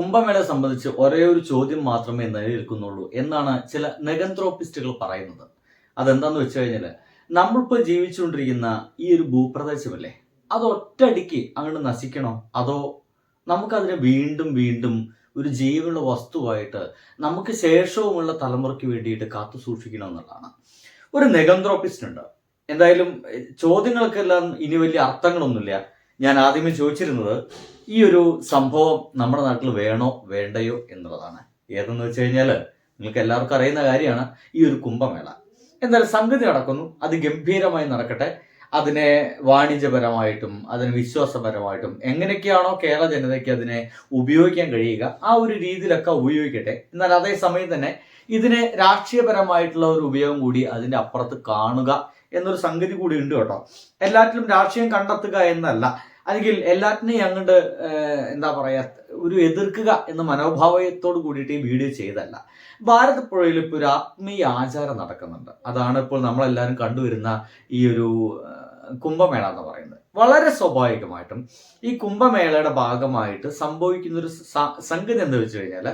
കുംഭമേളയെ സംബന്ധിച്ച് ഒരേ ഒരു ചോദ്യം മാത്രമേ നിലനിൽക്കുന്നുള്ളൂ എന്നാണ് ചില നെഗന്ത്രോപ്പിസ്റ്റുകൾ പറയുന്നത്. അതെന്താന്ന് വെച്ച് കഴിഞ്ഞാൽ നമ്മളിപ്പോൾ ജീവിച്ചുകൊണ്ടിരിക്കുന്ന ഈ ഒരു ഭൂപ്രദേശമല്ലേ? അത് ഒറ്റയടിക്ക് അങ്ങോട്ട് നശിക്കണോ? അതോ നമുക്കതിനെ വീണ്ടും വീണ്ടും ഒരു ജീവനുള്ള വസ്തുവായിട്ട് നമുക്ക് ശേഷവുമുള്ള തലമുറയ്ക്ക് വേണ്ടിയിട്ട് കാത്തു സൂക്ഷിക്കണം എന്നുള്ളതാണ്. ഒരു നെഗന്ത്രോപ്പിസ്റ്റ് ഉണ്ട് എന്തായാലും ചോദ്യങ്ങൾക്കെല്ലാം ഇനി വലിയ അർത്ഥങ്ങളൊന്നുമില്ല. ഞാൻ ആദ്യമേ ചോദിച്ചിരുന്നത് ഈ ഒരു സംഭവം നമ്മുടെ നാട്ടിൽ വേണോ വേണ്ടയോ എന്നുള്ളതാണ്. ഏതെന്ന് വെച്ച് കഴിഞ്ഞാൽ നിങ്ങൾക്ക് എല്ലാവർക്കും അറിയുന്ന കാര്യമാണ് ഈ ഒരു കുംഭമേള. എന്തായാലും സംഗതി നടക്കുന്നു അത് ഗംഭീരമായി നടക്കട്ടെ. അതിനെ വാണിജ്യപരമായിട്ടും അതിന് വിശ്വാസപരമായിട്ടും എങ്ങനെയൊക്കെയാണോ കേരള ജനതയ്ക്ക് അതിനെ ഉപയോഗിക്കാൻ കഴിയുക ആ ഒരു രീതിയിലൊക്കെ ഉപയോഗിക്കട്ടെ. എന്നാൽ അതേസമയം തന്നെ ഇതിനെ രാഷ്ട്രീയപരമായിട്ടുള്ള ഒരു ഉപയോഗം കൂടി അതിന്റെ അപ്പുറത്ത് കാണുക എന്നൊരു സംഗതി കൂടി ഉണ്ട് കേട്ടോ. എല്ലാറ്റിലും രാഷ്ട്രീയം കണ്ടെത്തുക എന്നല്ല അല്ലെങ്കിൽ എല്ലാത്തിനെയും അങ്ങോട്ട് എന്താ പറയാ ഒരു എതിർക്കുക എന്ന മനോഭാവത്തോട് കൂടിയിട്ട് ഈ വീഡിയോ ചെയ്തല്ല ഭാരതപ്പുഴയിൽ ഇപ്പോൾ ഒരു ആത്മീയ ആചാരം നടക്കുന്നുണ്ട്. അതാണ് ഇപ്പോൾ നമ്മളെല്ലാവരും കണ്ടുവരുന്ന ഈ ഒരു കുംഭമേള എന്ന് പറയുന്നത്. വളരെ സ്വാഭാവികമായിട്ടും ഈ കുംഭമേളയുടെ ഭാഗമായിട്ട് സംഭവിക്കുന്ന ഒരു സംഗതി എന്താ വെച്ച് കഴിഞ്ഞാൽ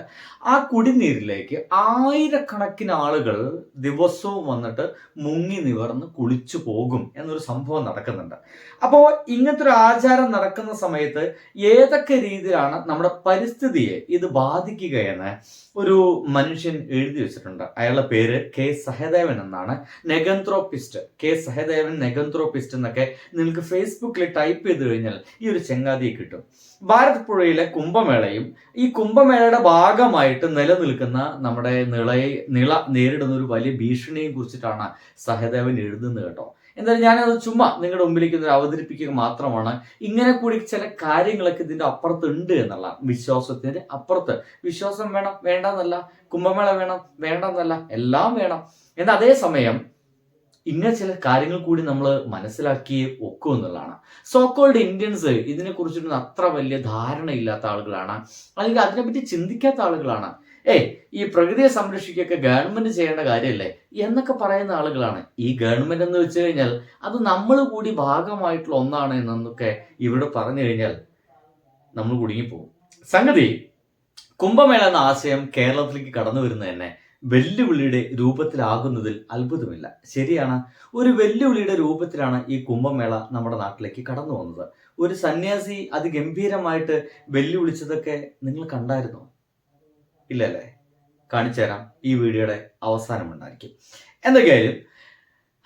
ആ കുടിനീരിലേക്ക് ആയിരക്കണക്കിന് ആളുകൾ ദിവസവും വന്നിട്ട് മുങ്ങി നിവർന്ന് കുളിച്ചു പോകും എന്നൊരു സംഭവം നടക്കുന്നുണ്ട്. അപ്പോൾ ഇങ്ങനത്തെ ഒരു ആചാരം നടക്കുന്ന സമയത്ത് ഏതൊക്കെ രീതിയിലാണ് നമ്മുടെ പരിസ്ഥിതിയെ ഇത് ബാധിക്കുക എന്ന് ഒരു മനുഷ്യൻ എഴുതി വെച്ചിട്ടുണ്ട്. അയാളുടെ പേര് കെ സഹദേവൻ എന്നാണ്. നെഗന്ത്രോപിസ്റ്റ് കെ സഹദേവൻ നെഗന്ത്രോപിസ്റ്റ് എന്നൊക്കെ നിങ്ങൾക്ക് ഫേസ്ബുക്കിൽ ടൈപ്പ് ചെയ്ത് കഴിഞ്ഞാൽ ഈ ഒരു ചെങ്ങാതിയെ കിട്ടും. ഭാരതപ്പുഴയിലെ കുംഭമേളയും ഈ കുംഭമേളയുടെ ഭാഗമായിട്ട് നിലനിൽക്കുന്ന നമ്മുടെ നിളയെ നിള നേരിടുന്ന ഒരു വലിയ ഭീഷണിയെ കുറിച്ചിട്ടാണ് സഹദേവൻ എഴുതുന്നത് കേട്ടോ. എന്തായാലും ഞാനത് ചുമ്മാ നിങ്ങളുടെ മുമ്പിലേക്ക് അവതരിപ്പിക്കുക മാത്രമാണ്. ഇങ്ങനെ കൂടി ചില കാര്യങ്ങളൊക്കെ ഇതിന്റെ അപ്പുറത്ത് ഉണ്ട് എന്നുള്ള വിശ്വാസത്തിന്റെ അപ്പുറത്ത്. വിശ്വാസം വേണം വേണ്ടെന്നല്ല. കുംഭമേള വേണം വേണ്ടെന്നല്ല. എല്ലാം വേണം. എന്നാൽ അതേസമയം ഇങ്ങനെ ചില കാര്യങ്ങൾ കൂടി നമ്മൾ മനസ്സിലാക്കി ഒക്കും എന്നുള്ളതാണ്. സോക്കോൾഡ് ഇന്ത്യൻസ് ഇതിനെ കുറിച്ചിട്ടൊന്നും അത്ര വലിയ ധാരണയില്ലാത്ത ആളുകളാണ്. അല്ലെങ്കിൽ അതിനെപ്പറ്റി ചിന്തിക്കാത്ത ആളുകളാണ്. ഏ ഈ പ്രകൃതിയെ സംരക്ഷിക്കുകയൊക്കെ ഗവൺമെന്റ് ചെയ്യേണ്ട കാര്യമല്ലേ? എന്നൊക്കെ പറയുന്ന ആളുകളാണ്. ഈ ഗവൺമെന്റ് എന്ന് വെച്ച് കഴിഞ്ഞാൽ അത് നമ്മൾ കൂടി ഭാഗമായിട്ടുള്ള ഒന്നാണ് എന്നൊക്കെ ഇവിടെ പറഞ്ഞു കഴിഞ്ഞാൽ നമ്മൾ കുടുങ്ങിപ്പോകും. സംഗതി കുംഭമേള എന്ന ആശയം കേരളത്തിലേക്ക് കടന്നു വരുന്നത് തന്നെ വെല്ലുവിളിയുടെ രൂപത്തിലാകുന്നതിൽ അത്ഭുതമില്ല. ശരിയാണ് ഒരു വെല്ലുവിളിയുടെ രൂപത്തിലാണ് ഈ കുംഭമേള നമ്മുടെ നാട്ടിലേക്ക് കടന്നു വന്നത് ഒരു സന്യാസി അതിഗംഭീരമായിട്ട് വെല്ലുവിളിച്ചതൊക്കെ നിങ്ങൾ കണ്ടായിരുന്നോ? ഇല്ലല്ലേ? കാണിച്ചു തരാം ഈ വീഡിയോയുടെ അവസാനം ഉണ്ടായിരിക്കും. എന്തൊക്കെയായാലും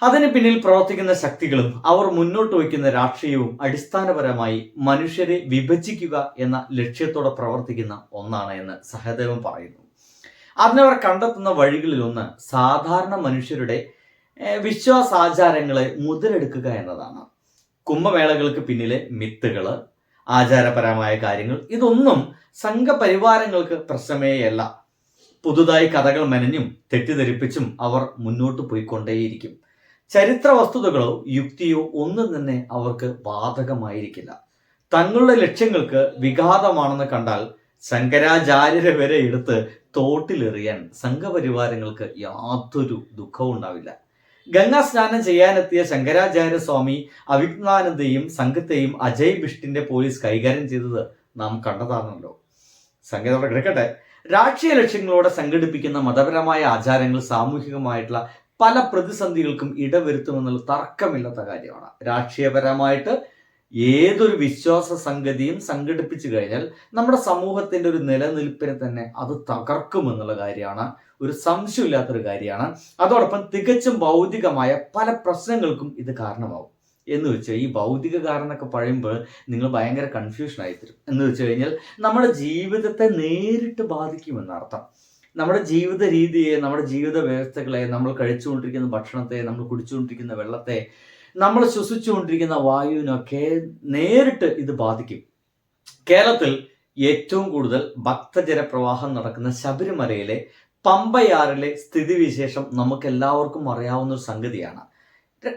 അതിന് പിന്നിൽ പ്രവർത്തിക്കുന്ന ശക്തികളും അവർ മുന്നോട്ട് വയ്ക്കുന്ന രാഷ്ട്രീയവും അടിസ്ഥാനപരമായി മനുഷ്യരെ വിഭജിക്കുക എന്ന ലക്ഷ്യത്തോടെ പ്രവർത്തിക്കുന്ന ഒന്നാണ് എന്ന് സഹദേവൻ പറയുന്നു. അതിനവർ കണ്ടെത്തുന്ന വഴികളിലൊന്ന് സാധാരണ മനുഷ്യരുടെ വിശ്വാസാചാരങ്ങളെ മുതലെടുക്കുക എന്നതാണ്. കുംഭമേളകൾക്ക് പിന്നിലെ മിത്തുകൾ ആചാരപരമായ കാര്യങ്ങൾ ഇതൊന്നും സംഘപരിവാരങ്ങൾക്ക് പ്രശ്നമേയല്ല. പുതുതായി കഥകൾ മെനഞ്ഞും തെറ്റിദ്ധരിപ്പിച്ചും അവർ മുന്നോട്ട് പോയിക്കൊണ്ടേയിരിക്കും. ചരിത്ര വസ്തുതകളോ യുക്തിയോ ഒന്നും തന്നെ അവർക്ക് ബാധകമായിരിക്കില്ല. തങ്ങളുടെ ലക്ഷ്യങ്ങൾക്ക് വിഘാതമാണെന്ന് കണ്ടാൽ ശങ്കരാചാര്യരെ വരെ എടുത്ത് തോട്ടിലെറിയാൻ സംഘപരിവാരങ്ങൾക്ക് യാതൊരു ദുഃഖവും ഉണ്ടാവില്ല. ഗംഗാ സ്നാനം ചെയ്യാനെത്തിയ ശങ്കരാചാര്യ സ്വാമി അവിജ്ഞാനന്ദയും സംഘത്തെയും അജയ് ബിഷ്ടിന്റെ പോലീസ് കൈകാര്യം ചെയ്തത് നാം കണ്ടതാണല്ലോ. സംഗീതം കിടക്കട്ടെ രാഷ്ട്രീയ ലക്ഷ്യങ്ങളോടെ സംഘടിപ്പിക്കുന്ന മതപരമായ ആചാരങ്ങൾ സാമൂഹികമായിട്ടുള്ള പല പ്രതിസന്ധികൾക്കും ഇടവരുത്തുമെന്നുള്ള തർക്കമില്ലാത്ത കാര്യമാണ്. രാഷ്ട്രീയപരമായിട്ട് ഏതൊരു വിശ്വാസ സംഗതിയും സംഘടിപ്പിച്ചു കഴിഞ്ഞാൽ നമ്മുടെ സമൂഹത്തിന്റെ ഒരു നിലനിൽപ്പിനെ തന്നെ അത് തകർക്കും എന്നുള്ള കാര്യമാണ്. ഒരു സംശയമില്ലാത്തൊരു കാര്യമാണ്. അതോടൊപ്പം തികച്ചും ഭൗതികമായ പല പ്രശ്നങ്ങൾക്കും ഇത് കാരണമാവും. എന്ന് വെച്ചാൽ ഈ ഭൗതിക കാരണമൊക്കെ പറയുമ്പോൾ നിങ്ങൾ ഭയങ്കര കൺഫ്യൂഷൻ ആയിത്തരും. എന്ന് വെച്ച് കഴിഞ്ഞാൽ നമ്മുടെ ജീവിതത്തെ നേരിട്ട് ബാധിക്കുമെന്നർത്ഥം നമ്മുടെ ജീവിത രീതിയെ നമ്മുടെ ജീവിത വ്യവസ്ഥകളെ നമ്മൾ കഴിച്ചുകൊണ്ടിരിക്കുന്ന ഭക്ഷണത്തെ നമ്മൾ കുടിച്ചുകൊണ്ടിരിക്കുന്ന വെള്ളത്തെ നമ്മൾ ശ്വസിച്ചുകൊണ്ടിരിക്കുന്ന വായുവിനൊക്കെ നേരിട്ട് ഇത് ബാധിക്കും. കേരളത്തിൽ ഏറ്റവും കൂടുതൽ ഭക്തജന പ്രവാഹം നടക്കുന്ന ശബരിമലയിലെ പമ്പയാറിലെ സ്ഥിതിവിശേഷം നമുക്ക് എല്ലാവർക്കും അറിയാവുന്ന ഒരു സംഗതിയാണ്.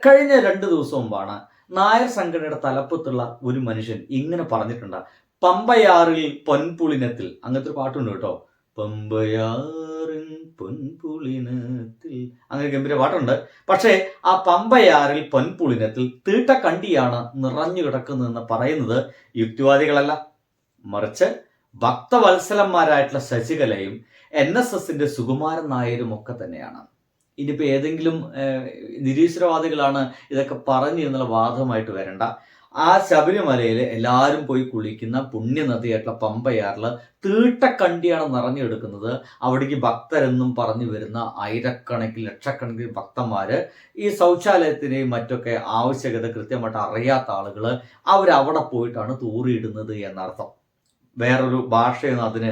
കഴിഞ്ഞ രണ്ട് ദിവസം മുമ്പാണ് നായർ സംഘടനയുടെ തലപ്പത്തുള്ള ഒരു മനുഷ്യൻ ഇങ്ങനെ പറഞ്ഞിട്ടുണ്ട്. പമ്പയാറിൽ പൊൻപുളിനത്തിൽ അങ്ങനത്തെ ഒരു പാട്ടുണ്ട് കേട്ടോ. പമ്പയാറിൻ പൊൻപുളിനത്തിൽ. അങ്ങനെ ഗംഭീര പാട്ടുണ്ട്. പക്ഷേ ആ പമ്പയാറിൽ പൊൻപുളിനത്തിൽ തീട്ട തീട്ടക്കണ്ടിയാണ് നിറഞ്ഞു കിടക്കുന്നതെന്ന് പറയുന്നത് യുക്തിവാദികളല്ല. മറിച്ച് ഭക്തവത്സലന്മാരായിട്ടുള്ള ശശികലയും എൻ എസ് എസിന്റെ സുകുമാരൻ നായരും ഒക്കെ തന്നെയാണ്. ഇനിയിപ്പോൾ ഏതെങ്കിലും നിരീശ്വരവാദികളാണ് ഇതൊക്കെ പറഞ്ഞു എന്നുള്ള വാദമായിട്ട് വരണ്ട. ആ ശബരിമലയിൽ എല്ലാവരും പോയി കുളിക്കുന്ന പുണ്യനദിയായിട്ടുള്ള പമ്പയാറിൽ തീട്ടക്കണ്ടിയാണ് നിറഞ്ഞെടുക്കുന്നത്. അവിടേക്ക് ഭക്തരെന്നും പറഞ്ഞു വരുന്ന ആയിരക്കണക്കിന് ലക്ഷക്കണക്കിന് ഭക്തന്മാർ ഈ ശൗചാലയത്തിനെയും മറ്റൊക്കെ ആവശ്യകത കൃത്യമായിട്ട് അറിയാത്ത ആളുകൾ അവരവിടെ പോയിട്ടാണ് തൂറിയിടുന്നത് എന്നർത്ഥം. വേറൊരു ഭാഷയൊന്നും അതിന്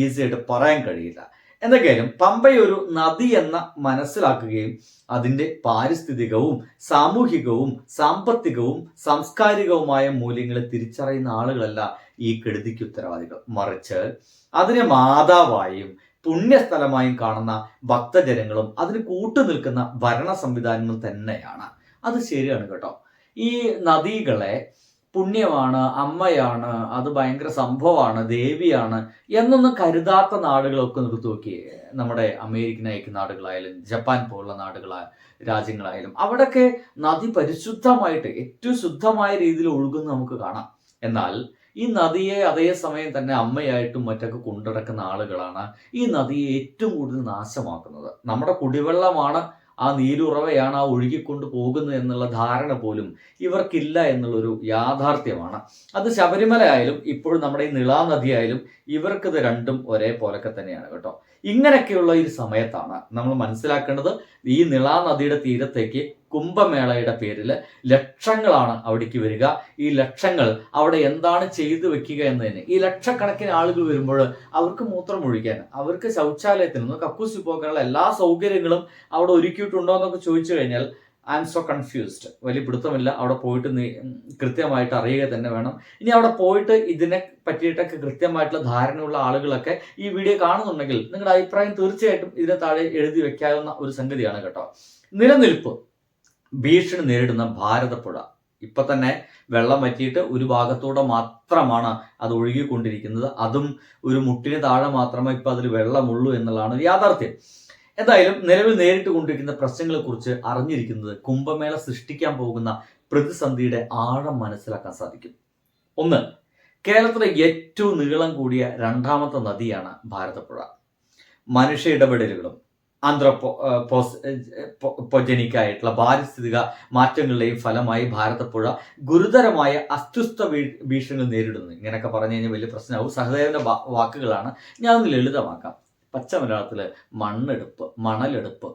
ഈസി ആയിട്ട് പറയാൻ കഴിയില്ല. എന്തൊക്കെയായാലും പമ്പയൊരു നദി എന്ന മനസ്സിലാക്കുകയും അതിന്റെ പാരിസ്ഥിതികവും സാമൂഹികവും സാമ്പത്തികവും സാംസ്കാരികവുമായ മൂല്യങ്ങളെ തിരിച്ചറിയുന്ന ആളുകളല്ല ഈ കെടുതിക്ക് ഉത്തരവാദികൾ. മറിച്ച് അതിനെ മാതാവായും പുണ്യസ്ഥലമായും കാണുന്ന ഭക്തജനങ്ങളും അതിന് കൂട്ടുനിൽക്കുന്ന ഭരണ സംവിധാനങ്ങളും തന്നെയാണ്. അത് ശരിയാണ് കേട്ടോ. ഈ നദികളെ പുണ്യമാണ് അമ്മയാണ് അത് ഭയങ്കര സംഭവമാണ് ദേവിയാണ് എന്നൊന്നും കരുതാത്ത നാടുകളൊക്കെ നിർത്തി നോക്കി നമ്മുടെ അമേരിക്കൻ ഐക്യ നാടുകളായാലും ജപ്പാൻ പോലുള്ള നാടുകളാ രാജ്യങ്ങളായാലും അവിടെയൊക്കെ നദി പരിശുദ്ധമായിട്ട് ഏറ്റവും ശുദ്ധമായ രീതിയിൽ ഒഴുകുന്ന നമുക്ക് കാണാം. എന്നാൽ ഈ നദിയെ അതേ സമയം തന്നെ അമ്മയായിട്ടും മറ്റൊക്കെ കൊണ്ടുനടക്കുന്ന ആളുകളാണ് ഈ നദിയെ ഏറ്റവും കൂടുതൽ നാശമാക്കുന്നത്. നമ്മുടെ കുടിവെള്ളമാണ് ആ നീരുറവയാണ് ആ ഒഴുകിക്കൊണ്ട് പോകുന്നത് എന്നുള്ള ധാരണ പോലും ഇവർക്കില്ല എന്നുള്ളൊരു യാഥാർത്ഥ്യമാണ്. അത് ശബരിമല ആയാലും ഇപ്പോഴും നമ്മുടെ ഈ നിളാ നദി ആയാലും ഇവർക്കിത് രണ്ടും ഒരേപോലൊക്കെ തന്നെയാണ് കേട്ടോ. ഇങ്ങനെയൊക്കെയുള്ള ഒരു സമയത്താണ് നമ്മൾ മനസ്സിലാക്കേണ്ടത് ഈ നിളാ നദിയുടെ തീരത്തേക്ക് കുംഭമേളയുടെ പേരിൽ ലക്ഷങ്ങളാണ് അവിടേക്ക് വരിക. ഈ ലക്ഷങ്ങൾ അവിടെ എന്താണ് ചെയ്തു വെക്കുക എന്നതിന്. ഈ ലക്ഷക്കണക്കിന് ആളുകൾ വരുമ്പോൾ അവർക്ക് മൂത്രം ഒഴിക്കാൻ അവർക്ക് ശൗചാലയത്തിന് കക്കൂസി പോകാനുള്ള എല്ലാ സൗകര്യങ്ങളും അവിടെ ഒരുക്കിയിട്ടുണ്ടോ എന്നൊക്കെ ചോദിച്ചു കഴിഞ്ഞാൽ ഐ എം സോ കൺഫ്യൂസ്ഡ് വലിയ പിടുത്തമില്ല. അവിടെ പോയിട്ട് കൃത്യമായിട്ട് അറിയുക തന്നെ വേണം. ഇനി അവിടെ പോയിട്ട് ഇതിനെ പറ്റിയിട്ടൊക്കെ കൃത്യമായിട്ടുള്ള ധാരണയുള്ള ആളുകളൊക്കെ ഈ വീഡിയോ കാണുന്നുണ്ടെങ്കിൽ നിങ്ങളുടെ അഭിപ്രായം തീർച്ചയായിട്ടും ഇതിനെ താഴെ എഴുതി വെക്കാവുന്ന ഒരു സംഗതിയാണ് കേട്ടോ. നിലനിൽപ്പ്. ഭീഷണി നേരിടുന്ന ഭാരതപ്പുഴ. ഇപ്പൊ തന്നെ വെള്ളം വറ്റിയിട്ട് ഒരു ഭാഗത്തൂടെ മാത്രമാണ് അത് ഒഴുകിക്കൊണ്ടിരിക്കുന്നത്. അതും ഒരു മുട്ടിന് താഴെ മാത്രമേ ഇപ്പൊ അതിൽ വെള്ളമുള്ളൂ എന്നുള്ളതാണ് യാഥാർത്ഥ്യം. എന്തായാലും നിലവിൽ നേരിട്ട് കൊണ്ടിരിക്കുന്ന പ്രശ്നങ്ങളെ കുറിച്ച് അറിഞ്ഞിരിക്കുന്നത് കുംഭമേള സൃഷ്ടിക്കാൻ പോകുന്ന പ്രതിസന്ധിയുടെ ആഴം മനസ്സിലാക്കാൻ സാധിക്കും. ഒന്ന് കേരളത്തിലെ ഏറ്റവും നീളം കൂടിയ രണ്ടാമത്തെ നദിയാണ് ഭാരതപ്പുഴ. മനുഷ്യ ഇടപെടലുകളും ആന്ത്രോപോ പൊജനിക് ആയിട്ടുള്ള പാരിസ്ഥിതിക മാറ്റങ്ങളുടെയും ഫലമായി ഭാരതപ്പുഴ ഗുരുതരമായ അസ്തുസ്ഥ ഭീഷണികൾ നേരിടുന്നു. ഇങ്ങനെയൊക്കെ പറഞ്ഞു കഴിഞ്ഞാൽ വലിയ പ്രശ്നമാവും. സഹദേവന്റെ വാക്കുകളാണ് ഞാൻ ഒന്ന് ലളിതമാക്കാം. പച്ച മണ്ണെടുപ്പ് മണലെടുപ്പ്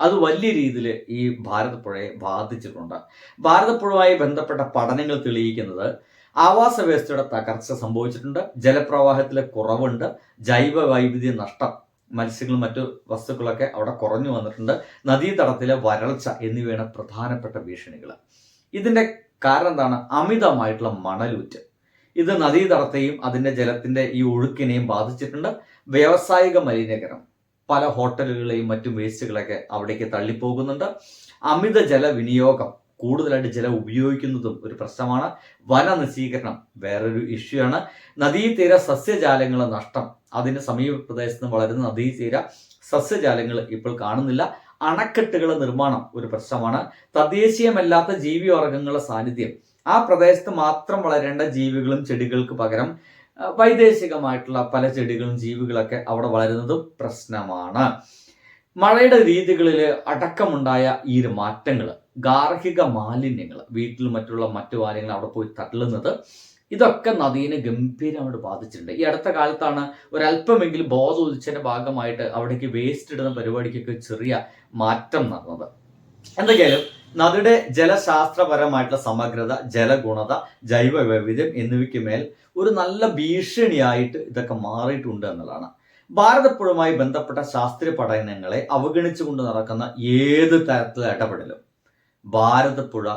അത് വലിയ രീതിയിൽ ഈ ഭാരതപ്പുഴയെ ബാധിച്ചിട്ടുണ്ട്. ഭാരതപ്പുഴയുമായി ബന്ധപ്പെട്ട പഠനങ്ങൾ തെളിയിക്കുന്നത് ആവാസ വ്യവസ്ഥയുടെ തകർച്ച സംഭവിച്ചിട്ടുണ്ട്. ജലപ്രവാഹത്തിലെ കുറവുണ്ട്. ജൈവ വൈവിധ്യ നഷ്ടം മത്സ്യങ്ങളും മറ്റു വസ്തുക്കളൊക്കെ അവിടെ കുറഞ്ഞു വന്നിട്ടുണ്ട്. നദീതടത്തിലെ വരൾച്ച എന്നിവയാണ് പ്രധാനപ്പെട്ട ഭീഷണികൾ ഇതിന്റെ കാരണം എന്താണ്? അമിതമായിട്ടുള്ള മണലൂറ്റ്. ഇത് നദീതടത്തെയും അതിന്റെ ജലത്തിന്റെ ഈ ഒഴുക്കിനെയും ബാധിച്ചിട്ടുണ്ട്. വ്യാവസായിക മലിനീകരണം. പല ഹോട്ടലുകളെയും മറ്റും വേസ്റ്റുകളൊക്കെ അവിടേക്ക് തള്ളിപ്പോകുന്നുണ്ട്. അമിത ജല വിനിയോഗം കൂടുതലായിട്ട് ജലം ഉപയോഗിക്കുന്നതും ഒരു പ്രശ്നമാണ്. വനനശീകരണം വേറൊരു ഇഷ്യൂ ആണ്. നദീതീര സസ്യജാലങ്ങളുടെ നഷ്ടം അതിന് സമീപ പ്രദേശത്ത് വളരുന്ന നദീതീര സസ്യജാലങ്ങൾ ഇപ്പോൾ കാണുന്നില്ല. അണക്കെട്ടുകളുടെ നിർമ്മാണം ഒരു പ്രശ്നമാണ്. തദ്ദേശീയമല്ലാത്ത ജീവിവർഗങ്ങളുടെ സാന്നിധ്യം. ആ പ്രദേശത്ത് മാത്രം വളരേണ്ട ജീവികളും ചെടികൾക്ക് പകരം വൈദേശികമായിട്ടുള്ള പല ചെടികളും ജീവികളൊക്കെ അവിടെ വളരുന്നതും പ്രശ്നമാണ്. മഴയുടെ രീതികളിൽ അടക്കമുണ്ടായ ഈ ഒരു മാറ്റങ്ങൾ ഗാർഹിക മാലിന്യങ്ങൾ വീട്ടിൽ മറ്റുള്ള മറ്റു കാര്യങ്ങൾ അവിടെ പോയി തള്ളുന്നത് ഇതൊക്കെ നദീനെ ഗംഭീരമായിട്ട് ബാധിച്ചിട്ടുണ്ട്. ഈ അടുത്ത കാലത്താണ് ഒരല്പമെങ്കിലും ബോധോദിച്ചതിന്റെ ഭാഗമായിട്ട് അവിടേക്ക് വേസ്റ്റ് ഇടുന്ന പരിപാടിക്കൊക്കെ ചെറിയ മാറ്റം നടന്നത്. എന്തൊക്കെയായാലും നദിയുടെ ജലശാസ്ത്രപരമായിട്ടുള്ള സമഗ്രത ജലഗുണത ജൈവ വൈവിധ്യം എന്നിവയ്ക്ക് മേൽ ഒരു നല്ല ഭീഷണിയായിട്ട് ഇതൊക്കെ മാറിയിട്ടുണ്ട് എന്നുള്ളതാണ്. ഭാരതപ്പുഴുമായി ബന്ധപ്പെട്ട ശാസ്ത്രീയ പഠനങ്ങളെ അവഗണിച്ചുകൊണ്ട് നടക്കുന്ന ഏത് തരത്തിലുള്ള ഇടപെടലും ഭാരതപ്പുഴ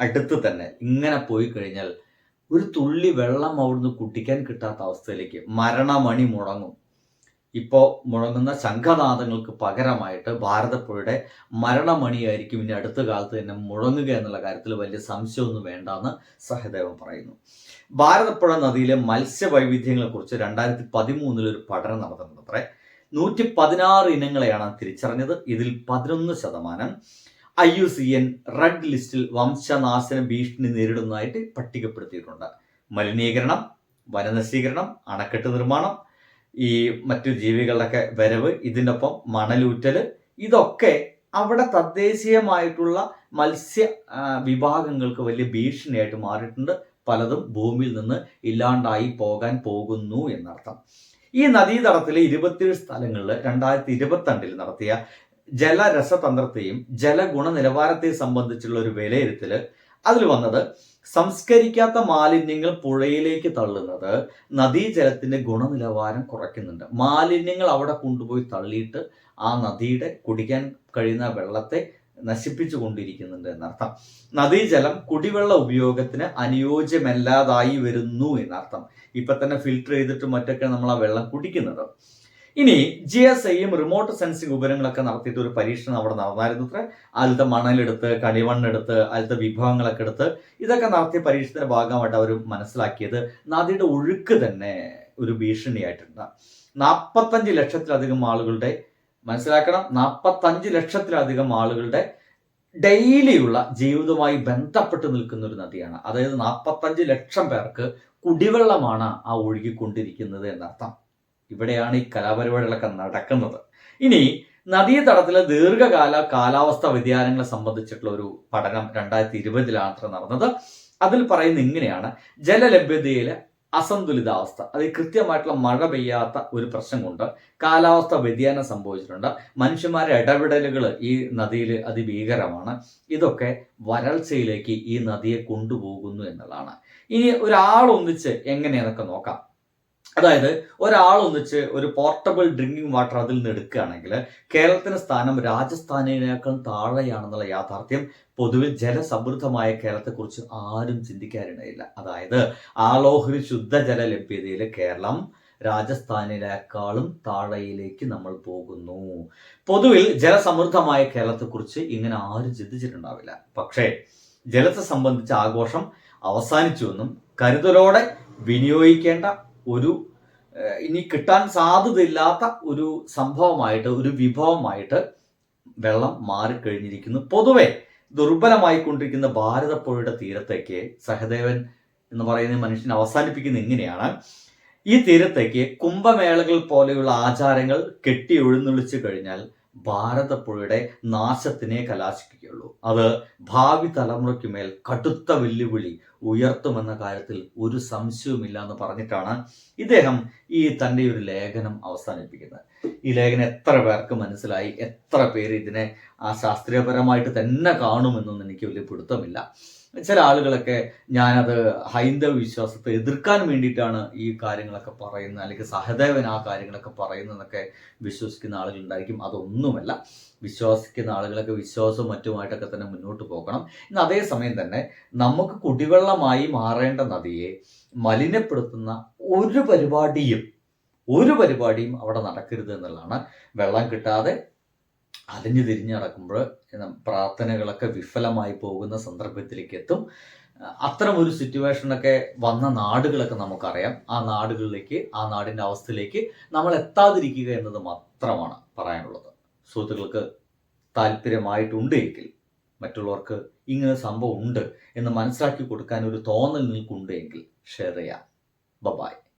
അടുത്ത് തന്നെ ഇങ്ങനെ പോയി കഴിഞ്ഞാൽ ഒരു തുള്ളി വെള്ളം അവിടുന്ന് കുട്ടിക്കാൻ കിട്ടാത്ത അവസ്ഥയിലേക്ക് മരണമണി മുഴങ്ങും ഇപ്പോൾ മുഴങ്ങുന്ന ശംഖനാദങ്ങൾക്ക് പകരമായിട്ട് ഭാരതപ്പുഴയുടെ മരണമണിയായിരിക്കും ഇനി അടുത്ത കാലത്ത് തന്നെ മുഴങ്ങുക എന്നുള്ള കാര്യത്തിൽ വലിയ സംശയമൊന്നും വേണ്ടെന്ന് സഹദേവൻ പറയുന്നു. ഭാരതപ്പുഴ നദിയിലെ മത്സ്യവൈവിധ്യങ്ങളെക്കുറിച്ച് രണ്ടായിരത്തി പതിമൂന്നിൽ ഒരു പഠനം നടന്നിട്ടുണ്ട് അത്രേ. നൂറ്റി പതിനാറ് ഇനങ്ങളെയാണ് തിരിച്ചറിഞ്ഞത്. ഇതിൽ പതിനൊന്ന് ശതമാനം I U C N red ലിസ്റ്റിൽ വംശനാശന ഭീഷണി നേരിടുന്നതായിട്ട് പട്ടികപ്പെടുത്തിയിട്ടുണ്ട്. മലിനീകരണം വനനശീകരണം അണക്കെട്ട് നിർമ്മാണം ഈ മറ്റു ജീവികളുടെയൊക്കെ വരവ് ഇതിനൊപ്പം മണലൂറ്റൽ ഇതൊക്കെ അവിടെ തദ്ദേശീയമായിട്ടുള്ള മത്സ്യ വിഭാഗങ്ങൾക്ക് വലിയ ഭീഷണിയായിട്ട് മാറിയിട്ടുണ്ട്. പലതും ഭൂമിയിൽ നിന്ന് ഇല്ലാണ്ടായി പോകാൻ പോകുന്നു എന്നർത്ഥം. ഈ നദീതടത്തിലെ ഇരുപത്തിയേഴ് സ്ഥലങ്ങളിൽ രണ്ടായിരത്തി ഇരുപത്തിരണ്ടിൽ നടത്തിയ ജലരസതന്ത്രത്തെയും ജലഗുണനിലവാരത്തെയും സംബന്ധിച്ചുള്ള ഒരു വിലയിരുത്തൽ അതിൽ വന്നത് സംസ്കരിക്കാത്ത മാലിന്യങ്ങൾ പുഴയിലേക്ക് തള്ളുന്നത് നദീജലത്തിന്റെ ഗുണനിലവാരം കുറയ്ക്കുന്നുണ്ട്. മാലിന്യങ്ങൾ അവിടെ കൊണ്ടുപോയി തള്ളിയിട്ട് ആ നദിയുടെ കുടിക്കാൻ കഴിയുന്ന വെള്ളത്തെ നശിപ്പിച്ചു കൊണ്ടിരിക്കുന്നുണ്ട് എന്നർത്ഥം. നദീജലം കുടിവെള്ള ഉപയോഗത്തിന് അനുയോജ്യമല്ലാതായി വരുന്നു എന്നർത്ഥം. ഇപ്പൊ തന്നെ ഫിൽട്ടർ ചെയ്തിട്ട് മറ്റൊക്കെ നമ്മൾ ആ വെള്ളം കുടിക്കുന്നത്. ഇനി ജി എസ് ഐയും റിമോട്ട് സെൻസിങ് ഉപകരണങ്ങളൊക്കെ നടത്തിയിട്ട് ഒരു പരീക്ഷണം അവിടെ നടന്നായിരുന്നു അത്ര. അതിലത്തെ മണലെടുത്ത് കളിമണ്ണെടുത്ത് അതിലത്തെ വിഭവങ്ങളൊക്കെ എടുത്ത് ഇതൊക്കെ നടത്തിയ പരീക്ഷണത്തിന്റെ ഭാഗമായിട്ട് അവർ മനസ്സിലാക്കിയത് നദിയുടെ ഒഴുക്ക് തന്നെ ഒരു ഭീഷണിയായിട്ടുണ്ട്. നാൽപ്പത്തഞ്ച് ലക്ഷത്തിലധികം ആളുകളുടെ മനസ്സിലാക്കണം നാൽപ്പത്തഞ്ച് ലക്ഷത്തിലധികം ആളുകളുടെ ഡെയിലിയുള്ള ജീവിതവുമായി ബന്ധപ്പെട്ട് നിൽക്കുന്ന ഒരു നദിയാണ്. അതായത് നാൽപ്പത്തഞ്ച് ലക്ഷം പേർക്ക് കുടിവെള്ളമാണ് ആ ഒഴുകിക്കൊണ്ടിരിക്കുന്നത് എന്നർത്ഥം. ഇവിടെയാണ് ഈ കലാപരിപാടികളൊക്കെ നടക്കുന്നത്. ഇനി നദീതടത്തിലെ ദീർഘകാല കാലാവസ്ഥ വ്യതിയാനങ്ങളെ സംബന്ധിച്ചിട്ടുള്ള ഒരു പഠനം രണ്ടായിരത്തി ഇരുപതിലാണ് നടന്നത്. അതിൽ പറയുന്ന ഇങ്ങനെയാണ്. ജലലഭ്യതയിലെ അസന്തുലിതാവസ്ഥ അത് കൃത്യമായിട്ടുള്ള മഴ പെയ്യാത്ത ഒരു പ്രശ്നം കൊണ്ട് കാലാവസ്ഥ വ്യതിയാനം സംഭവിച്ചിട്ടുണ്ട്. മനുഷ്യന്മാരുടെ ഇടപെടലുകൾ ഈ നദിയിൽ അതിഭീകരമാണ്. ഇതൊക്കെ വരൾച്ചയിലേക്ക് ഈ നദിയെ കൊണ്ടുപോകുന്നു എന്നുള്ളതാണ്. ഇനി ഒരാളൊന്നിച്ച് എങ്ങനെയെന്നൊക്കെ നോക്കാം. അതായത് ഒരാൾ ഒന്നിച്ച് ഒരു പോർട്ടബിൾ ഡ്രിങ്കിങ് വാട്ടർ അതിൽ നിന്ന് എടുക്കുകയാണെങ്കിൽ കേരളത്തിന്റെ സ്ഥാനം രാജസ്ഥാനിനേക്കാൾ താഴെയാണെന്നുള്ള യാഥാർത്ഥ്യം പൊതുവിൽ ജലസമൃദ്ധമായ കേരളത്തെക്കുറിച്ച് ആരും ചിന്തിക്കാനിടയില്ല. അതായത് ആലോഹരി ശുദ്ധജല ലഭ്യതയിൽ കേരളം രാജസ്ഥാനിനേക്കാളും താഴെയിലേക്ക് നമ്മൾ പോകുന്നു. പൊതുവിൽ ജലസമൃദ്ധമായ കേരളത്തെക്കുറിച്ച് ഇങ്ങനെ ആരും ചിന്തിച്ചിട്ടുണ്ടാവില്ല. പക്ഷേ ജലത്തെ സംബന്ധിച്ച ആഘോഷം അവസാനിച്ചുവെന്നും കരുതലോടെ വിനിയോഗിക്കേണ്ട ഒരു ഇനി കിട്ടാൻ സാധ്യതയില്ലാത്ത ഒരു സംഭവമായിട്ട് ഒരു വിഭവമായിട്ട് വെള്ളം മാറിക്കഴിഞ്ഞിരിക്കുന്നു. പൊതുവെ ദുർബലമായിക്കൊണ്ടിരിക്കുന്ന ഭാരതപ്പുഴയുടെ തീരത്തേക്ക് സഹദേവൻ എന്ന് പറയുന്ന മനുഷ്യൻ അവസാനിപ്പിക്കുന്ന ഇങ്ങനെയാണ്. ഈ തീരത്തേക്ക് കുംഭമേളകൾ പോലെയുള്ള ആചാരങ്ങൾ കെട്ടി എഴുന്നള്ളിച്ചു കഴിഞ്ഞാൽ ഭാരതപ്പുഴയുടെ നാശത്തിനെ കലാശിക്കുകയുള്ളൂ. അത് ഭാവി തലമുറയ്ക്ക് മേൽ കടുത്ത വെല്ലുവിളി ഉയർത്തുമെന്ന കാര്യത്തിൽ ഒരു സംശയവുമില്ല എന്ന് പറഞ്ഞിട്ടാണ് ഇദ്ദേഹം ഈ തന്റെ ഒരു ലേഖനം അവസാനിപ്പിക്കുന്നത്. ഈ ലേഖനം എത്ര പേർക്ക് മനസ്സിലായി? എത്ര പേര് ഇതിനെ ആ ശാസ്ത്രീയപരമായിട്ട് തന്നെ കാണുമെന്നൊന്നും എനിക്ക് വലിയ പിടുത്തമില്ല. ചില ആളുകളൊക്കെ ഞാനത് ഹൈന്ദവ വിശ്വാസത്തെ എതിർക്കാൻ വേണ്ടിയിട്ടാണ് ഈ കാര്യങ്ങളൊക്കെ പറയുന്നത് അല്ലെങ്കിൽ സഹദേവൻ ആ കാര്യങ്ങളൊക്കെ പറയുന്നതെന്നൊക്കെ വിശ്വസിക്കുന്ന ആളുകളുണ്ടായിരിക്കും അതൊന്നുമല്ല. വിശ്വസിക്കുന്ന ആളുകളൊക്കെ വിശ്വാസവും മറ്റുമായിട്ടൊക്കെ തന്നെ മുന്നോട്ട് പോകണം. ഇന്ന് അതേസമയം തന്നെ നമുക്ക് കുടിവെള്ളമായി മാറേണ്ട നദിയെ മലിനപ്പെടുത്തുന്ന ഒരു പരിപാടിയും ഒരു പരിപാടിയും അവിടെ നടക്കരുത് എന്നുള്ളതാണ്. വെള്ളം കിട്ടാതെ അലിഞ്ഞു തിരിഞ്ഞ് നടക്കുമ്പോൾ പ്രാർത്ഥനകളൊക്കെ വിഫലമായി പോകുന്ന സന്ദർഭത്തിലേക്ക് എത്തും. അത്തരം ഒരു സിറ്റുവേഷനൊക്കെ വന്ന നാടുകളൊക്കെ നമുക്കറിയാം. ആ നാടുകളിലേക്ക് ആ നാടിന്റെ അവസ്ഥയിലേക്ക് നമ്മൾ എത്താതിരിക്കുക എന്നത് മാത്രമാണ് പറയാനുള്ളത്. സുഹൃത്തുക്കൾക്ക് താല്പര്യമായിട്ടുണ്ട് എങ്കിൽ മറ്റുള്ളവർക്ക് ഇങ്ങനെ സംഭവം ഉണ്ട് എന്ന് മനസ്സിലാക്കി കൊടുക്കാൻ ഒരു തോന്നൽ നിൽക്കുന്നുണ്ട് എങ്കിൽ ഷെയർ ചെയ്യാം. ബബായ്